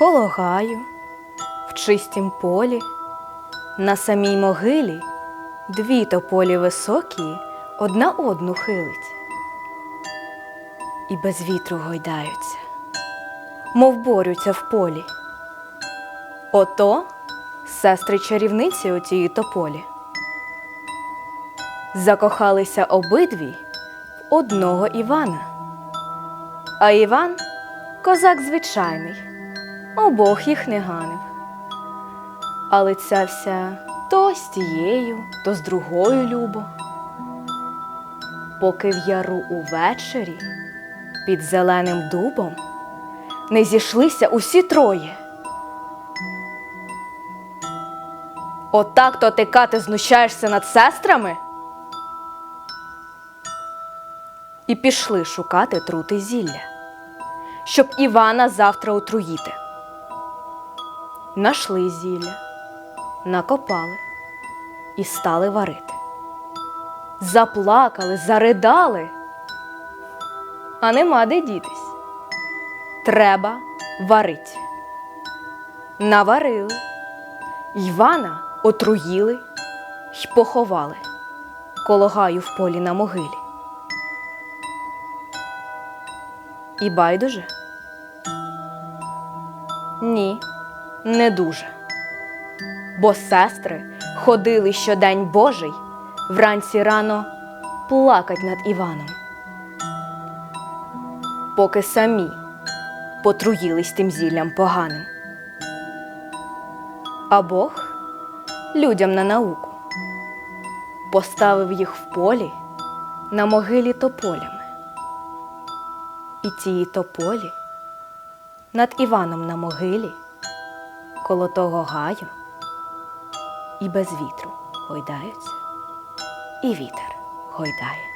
коло гаю, в чистім полі, на самій могилі дві тополі високі одна одну хилить. І без вітру гойдаються, мов борються в полі. Ото сестри чарівниці у тії тополі. Закохалися обидві в одного Івана. А Іван козак звичайний, обох їх не ганив. Але ця вся то з тією, то з другою любо. Поки в яру увечері під зеленим дубом не зійшлися усі троє. Отак то ти знущаєшся над сестрами? І пішли шукати трути зілля, щоб Івана завтра отруїти. Нашли зілля, накопали і стали варити. Заплакали, заридали. А нема де дітись. Треба варить. Наварили. Івана отруїли й поховали коло гаю в полі на могилі. І байдуже? Ні, не дуже. Бо сестри ходили щодень Божий вранці рано плакать над Іваном. Поки самі потруїлись тим зіллям поганим. А Бог людям на науку поставив їх в полі на могилі тополями. І ці тополі над Іваном на могилі коло того гаю і без вітру гойдаються, і вітер гойдає.